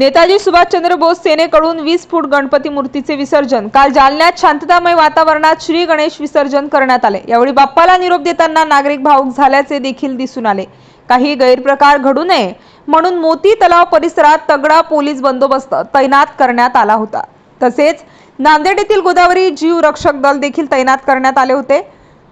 नेताजी सुभाषचंद्र बोस सेनेकडून वीस फूट गणपती मूर्तीचे विसर्जन. काल जालन्यात शांततामय वातावरणात श्री गणेश विसर्जन करण्यात आले. यावेळी बाप्पाला निरोप देताना नागरिक भाऊक झाल्याचे देखील दिसून आले. काही गैरप्रकार घडू नये म्हणून मोती तलाव परिसरात तगडा पोलीस बंदोबस्त तैनात करण्यात आला होता. तसेच नांदेड येथील गोदावरी जीव रक्षक दल देखील तैनात करण्यात आले होते.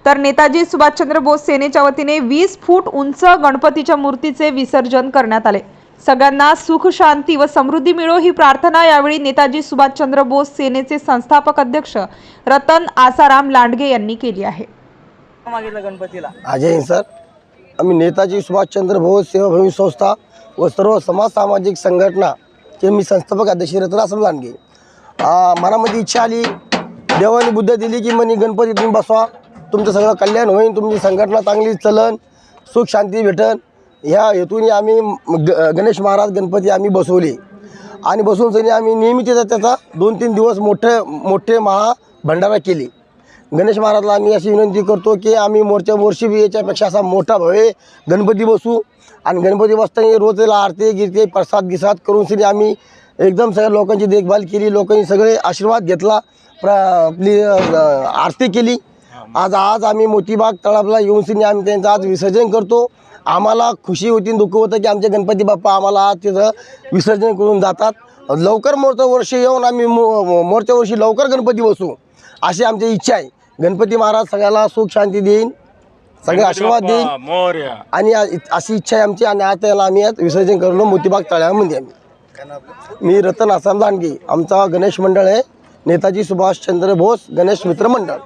तर नेताजी सुभाषचंद्र बोस सेनेच्या वतीने वीस फूट उंच गणपतीच्या मूर्तीचे विसर्जन करण्यात आले. सगळ्यांना सुख शांती व समृद्धी मिळो ही प्रार्थना यावेळी नेताजी सुभाषचंद्र बोस सेनेचे संस्थापक अध्यक्ष रतन आसाराम लांडगे यांनी केली आहे. मागितलं गणपतीला. अजय सर. आम्ही नेताजी सुभाषचंद्र बोस सेवाभावी संस्था व सर्व समाज सामाजिक संघटनाचे मी संस्थापक अध्यक्ष रत्न असं लांडगे. आ, मनामध्ये इच्छा आली. देवाने बुद्ध दिली की म्हणे गणपती तुम्ही बसवा. तुमचं सगळं कल्याण होईल तुमची संघटना चांगली चलन सुख शांती भेटन. ह्या हेतूने आम्ही ग गणेश महाराज गणपती आम्ही बसवले. आणि बसवून सनी आम्ही नेहमी त्याचा त्याचा दोन तीन दिवस मोठे मोठे महा भंडारा केले. गणेश महाराजला आम्ही अशी विनंती करतो की आम्ही मोर्च्या वर्षी बी याच्यापेक्षा असा मोठा भवे गणपती बसू. आणि गणपती बसताना रोज त्याला आरती गिरते प्रसाद गिसाद करून सनी आम्ही एकदम सगळ्या लोकांची देखभाल केली. लोकांनी सगळे आशीर्वाद घेतला प्र आपली आरती केली. आज आज आम्ही मोतीबाग तळापला येऊन सनी आम्ही त्यांचं आज विसर्जन करतो. आम्हाला खुशी होती दुःख होतं की आमचे गणपती बाप्पा आम्हाला तिथं विसर्जन करून जातात. लवकर मोरचं वर्ष येऊन आम्ही मो मोरच्या वर्षी लवकर गणपती बसू अशी आमची इच्छा आहे. गणपती महाराज सगळ्याला सुख शांती देईन सगळे आशीर्वाद देईन. आणि अशी इच्छा आहे आमची आणि आज त्याला आम्ही विसर्जन करलो मोतीबाग तळ्यामध्ये आम्ही. मी रतन आसाम लांडगे आमचा गणेश मंडळ आहे. नेताजी सुभाषचंद्र बोस गणेश मित्र मंडळ.